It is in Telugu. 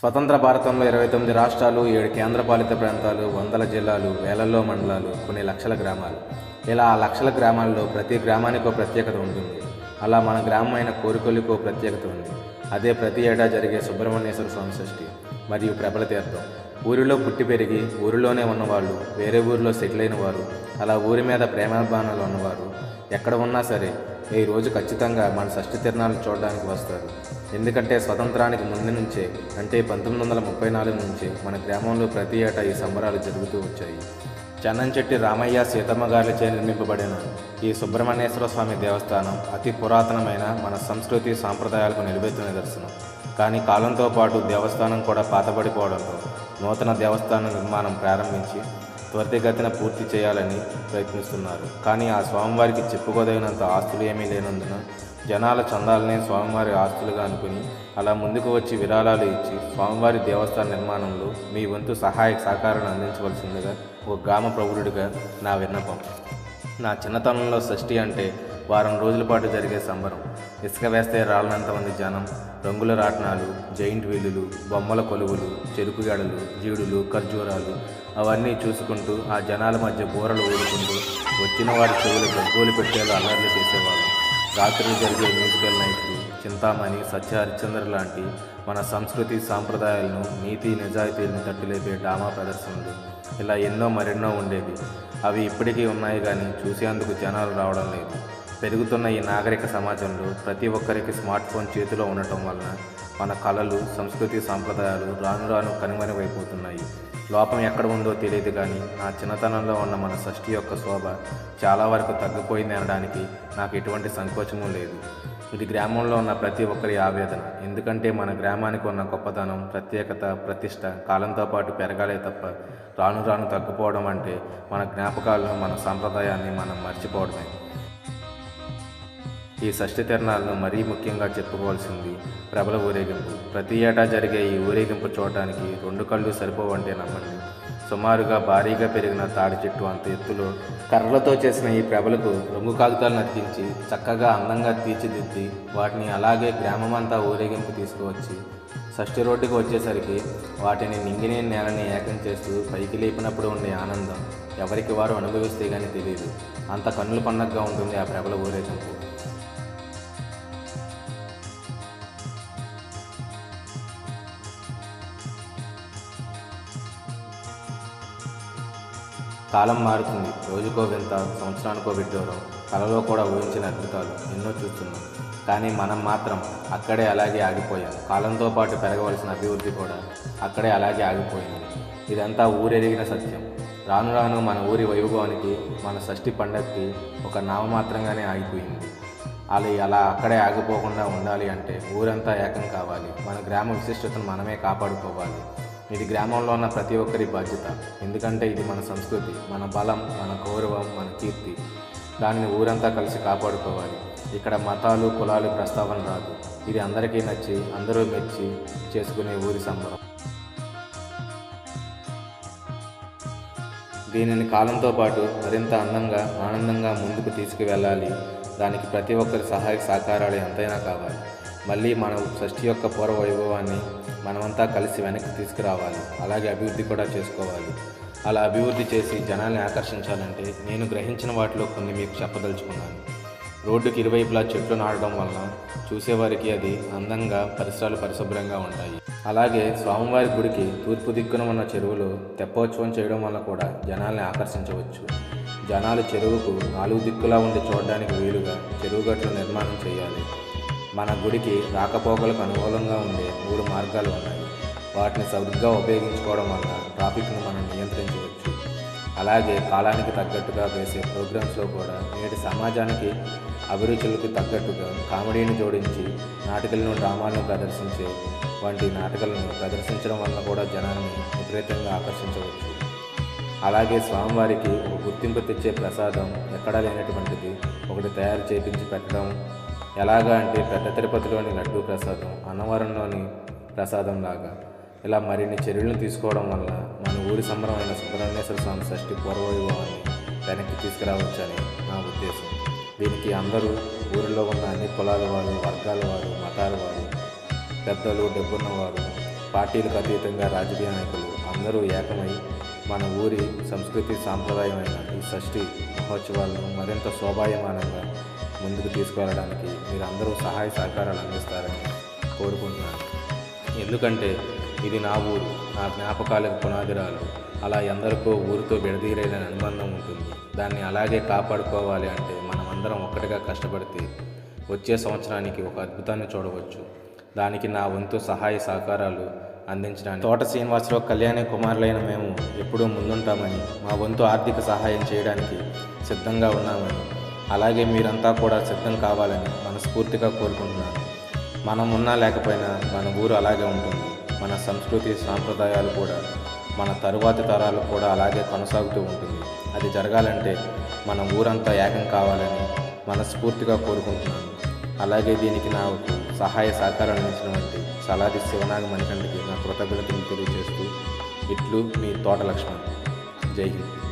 స్వతంత్ర భారతంలో ఇరవై తొమ్మిది రాష్ట్రాలు ఏడు కేంద్రపాలిత ప్రాంతాలు వందల జిల్లాలు వేలల్లో మండలాలు కొన్ని లక్షల గ్రామాలు. ఇలా ఆ లక్షల గ్రామాల్లో ప్రతి గ్రామానికో ప్రత్యేకత ఉంటుంది. అలా మన గ్రామం అయిన కోరికొల్లికి ప్రత్యేకత ఉంది. అదే ప్రతి ఏటా జరిగే సుబ్రహ్మణ్యేశ్వర స్వామి షష్ఠి మరియు ప్రబల తీర్థం. ఊరిలో పుట్టి పెరిగి ఊరిలోనే ఉన్నవాళ్ళు వేరే ఊరిలో సెటిల్ అయిన వారు అలా ఊరి మీద ప్రేమాభిమానాలు ఉన్నవారు ఎక్కడ ఉన్నా సరే ఈ రోజు ఖచ్చితంగా మన షష్ఠి తిరణాలు చూడడానికి వస్తారు. ఎందుకంటే స్వతంత్రానికి ముందు నుంచే అంటే పంతొమ్మిది వందల ముప్పై నాలుగు నుంచి మన గ్రామంలో ప్రతి ఏటా ఈ సంబరాలు జరుగుతూ వచ్చాయి. చెన్నంచెట్టి రామయ్య సీతమ్మ గారిచే నిర్మింపబడిన ఈ సుబ్రహ్మణ్యేశ్వర స్వామి దేవస్థానం అతి పురాతనమైన మన సంస్కృతి సాంప్రదాయాలకు నిలబెత్తు నిదర్శనం. కానీ కాలంతో పాటు దేవస్థానం కూడా పాతబడిపోవడంతో నూతన దేవస్థాన నిర్మాణం ప్రారంభించి త్వరితగతిన పూర్తి చేయాలని ప్రయత్నిస్తున్నారు. కానీ ఆ స్వామివారికి చెప్పుకోదగినంత ఆస్తులు ఏమీ లేనందున జనాల చందాలనే స్వామివారి ఆస్తులుగా అనుకుని అలా ముందుకు వచ్చి విరాళాలు ఇచ్చి స్వామివారి దేవస్థాన నిర్మాణంలో మీ వంతు సహాయ సహకారాన్ని అందించవలసిందిగా ఒక గ్రామ ప్రబుడుడిగా నా విన్నపం. నా చిన్నతనంలో షష్ఠి అంటే వారం రోజుల పాటు జరిగే సంబరం. ఇసుక వేస్తే రాళ్ళనంత మంది జనం రంగుల రాట్నాలు జైంట్ వీలులు బొమ్మల కొలువులు చెరుకు గడలు జీడులు ఖర్జూరాలు అవన్నీ చూసుకుంటూ ఆ జనాల మధ్య బూరలు ఊరుకుంటూ వచ్చిన వారి చెవులు గగ్గోలు పెట్టేలా అల్లర్లు చేసేవాళ్ళం. రాత్రి జరిగే మ్యూజికల్ నైట్లు చింతామణి సత్య హరిశ్చంద్ర లాంటి మన సంస్కృతి సాంప్రదాయాలను నీతి నిజాయితీలను తట్టులేపే డ్రామా ప్రదర్శనలు ఇలా ఎన్నో మరెన్నో ఉండేవి. అవి ఇప్పటికీ ఉన్నాయి కానీ చూసేందుకు జనాలు రావడం లేదు. పెరుగుతున్న ఈ నాగరిక సమాజంలో ప్రతి ఒక్కరికి స్మార్ట్ ఫోన్ చేతిలో ఉండటం వలన మన కళలు సంస్కృతి సాంప్రదాయాలు రాను రాను కనుమరుగైపోతున్నాయి. లోపం ఎక్కడ ఉందో తెలియదు కానీ నా చిన్నతనంలో ఉన్న మన షష్ఠి యొక్క శోభ చాలా వరకు తగ్గిపోయింది అనడానికి నాకు ఎటువంటి సంకోచము లేదు. ఇది గ్రామంలో ఉన్న ప్రతి ఒక్కరి ఆవేదన. ఎందుకంటే మన గ్రామానికి ఉన్న గొప్పతనం ప్రత్యేకత ప్రతిష్ట కాలంతో పాటు పెరగాలే తప్ప రాను రాను తగ్గిపోవడం అంటే మన జ్ఞాపకాలను మన సాంప్రదాయాన్ని మనం మర్చిపోవడమే. ఈ షష్ఠి తిరణాలను మరీ ముఖ్యంగా చెప్పుకోవాల్సింది ప్రబల ఊరేగింపు. ప్రతి ఏటా జరిగే ఈ ఊరేగింపు చూడటానికి రెండు కళ్ళు సరిపోవంటే నమ్మండి. సుమారుగా భారీగా పెరిగిన తాడి చెట్టు అంత ఎత్తులో కర్రలతో చేసిన ఈ ప్రభలకు రంగు కాగితాలను అతికించి చక్కగా అందంగా తీర్చిదిద్ది వాటిని అలాగే గ్రామమంతా ఊరేగింపు తీసుకువచ్చి షష్ఠి రోడ్డుకు వచ్చేసరికి వాటిని నింగినే నేలని ఏకం చేస్తూ పైకి లేపినప్పుడు ఉండే ఆనందం ఎవరికి వారు అనుభవిస్తే కానీ తెలియదు. అంత కన్నుల పండగగా ఉంటుంది ఆ ప్రబల ఊరేగింపు. కాలం మారుతుంది. రోజుకో వింత సంవత్సరానికో విడ్డూరం. కలలో కూడా ఊహించిన అద్భుతాలు ఎన్నో చూస్తున్నాం. కానీ మనం మాత్రం అక్కడే అలాగే ఆగిపోయాం. కాలంతో పాటు పెరగవలసిన అభివృద్ధి కూడా అక్కడే అలాగే ఆగిపోయింది. ఇదంతా ఊరెరిగిన సత్యం. రాను రాను మన ఊరి వైభవానికి మన షష్ఠి పండగకి ఒక నామమాత్రంగానే ఆగిపోయింది. అలా అలా అక్కడే ఆగిపోకుండా ఉండాలి అంటే ఊరంతా ఏకం కావాలి. మన గ్రామ విశిష్టతను మనమే కాపాడుకోవాలి. ఇది గ్రామంలో ఉన్న ప్రతి ఒక్కరి బాధ్యత. ఎందుకంటే ఇది మన సంస్కృతి మన బలం మన గౌరవం మన కీర్తి. దానిని ఊరంతా కలిసి కాపాడుకోవాలి. ఇక్కడ మతాలు కులాలు ప్రస్తావన రాదు. ఇది అందరికీ నచ్చి అందరూ మెచ్చి చేసుకునే ఊరి సంబరం. దీనిని కాలంతో పాటు మరింత అందంగా ఆనందంగా ముందుకు తీసుకువెళ్ళాలి. దానికి ప్రతి ఒక్కరి సహాయ సహకారాలు ఎంతైనా కావాలి. మళ్ళీ మన షష్ఠి యొక్క పూర్వ వైభవాన్ని మనమంతా కలిసి వెనక్కి తీసుకురావాలి. అలాగే అభివృద్ధి కూడా చేసుకోవాలి. అలా అభివృద్ధి చేసి జనాల్ని ఆకర్షించాలంటే నేను గ్రహించిన వాటిలో కొన్ని మీకు చెప్పదలుచుకున్నాను. రోడ్డుకి ఇరువైపులా చెట్లు నాటడం వలన చూసేవారికి అది అందంగా పరిసరాలు పరిశుభ్రంగా ఉంటాయి. అలాగే స్వామివారి గుడికి తూర్పు దిక్కున ఉన్న చెరువులో తెప్పోత్సవం చేయడం వల్ల కూడా జనాల్ని ఆకర్షించవచ్చు. జనాలు చెరువుకు నాలుగు దిక్కులా ఉండి చూడడానికి వీలుగా చెరువు గట్లు నిర్మాణం చేయాలి. మన గుడికి రాకపోకలకు అనుకూలంగా ఉండే మూడు మార్గాలు ఉన్నాయి. వాటిని సరిగ్గా ఉపయోగించుకోవడం వల్ల ట్రాఫిక్ను మనం నియంత్రించవచ్చు. అలాగే కాలానికి తగ్గట్టుగా వేసే ప్రోగ్రామ్స్లో కూడా నేటి సమాజానికి అభిరుచులకు తగ్గట్టుగా కామెడీని జోడించి నాటకలను డ్రామాలను ప్రదర్శించే వంటి నాటకాలను ప్రదర్శించడం వల్ల కూడా జనాన్ని విపరీతంగా ఆకర్షించవచ్చు. అలాగే స్వామివారికి ఒక గుర్తింపు తెచ్చే ప్రసాదం ఎక్కడా లేనటువంటిది ఒకటి తయారు చేపించి పెట్టడం ఎలాగా అంటే పెద్ద తిరుపతిలోని లడ్డూ ప్రసాదం అన్నవరంలోని ప్రసాదం లాగా ఇలా మరిన్ని చర్యలను తీసుకోవడం వల్ల మన ఊరి సంబరమైన సుబ్రహ్మణ్యేశ్వర స్వామి షష్ఠి పూర్వవైభవాన్ని వెనక్కి తీసుకురావచ్చని నా ఉద్దేశం. దీనికి అందరూ ఊరిలో ఉన్న అన్ని కులాల వారు వర్గాల వారు మతాల వారు పెద్దలు డబ్బున్నవారు పార్టీలకు అతీతంగా రాజకీయ నాయకులు అందరూ ఏకమై మన ఊరి సంస్కృతి సాంప్రదాయమైన ఈ షష్ఠి మహోత్సవాలను మరింత శోభాయమానంగా ముందుకు తీసుకువెళ్ళడానికి మీరు అందరూ సహాయ సహకారాలు అందిస్తారని కోరుకుంటున్నాను. ఎందుకంటే ఇది నా ఊరు నా జ్ఞాపకాలకు పునాదిరాలు. అలా ఎందరికో ఊరితో విడదీరైన అనుబంధం ఉంటుంది. దాన్ని అలాగే కాపాడుకోవాలి అంటే మనమందరం ఒక్కటిగా కష్టపడితే వచ్చే సంవత్సరానికి ఒక అద్భుతాన్ని చూడవచ్చు. దానికి నా వంతు సహాయ సహకారాలు అందించడానికి. తోట శ్రీనివాసరావు కళ్యాణి కుమారులైన మేము ఎప్పుడూ ముందుంటామని మా వంతు ఆర్థిక సహాయం చేయడానికి సిద్ధంగా ఉన్నామని. అలాగే మీరంతా కూడా సిద్ధం కావాలని మనస్ఫూర్తిగా కోరుకుంటున్నాను. మనం ఉన్నా లేకపోయినా మన ఊరు అలాగే ఉంటుంది. మన సంస్కృతి సాంప్రదాయాలు కూడా మన తరువాతి తరాలు కూడా అలాగే కొనసాగుతూ ఉంటుంది. అది జరగాలంటే మన ఊరంతా ఏకం కావాలని మనస్ఫూర్తిగా కోరుకుంటున్నాను. అలాగే దీనికి నాకు సహాయ సహకారాలు అందించినటువంటి సలాది శివనాగ మణికంఠకి నా కృతజ్ఞతను తెలియజేస్తూ ఇట్లు మీ తోట లక్ష్మణ్. జై హింద్.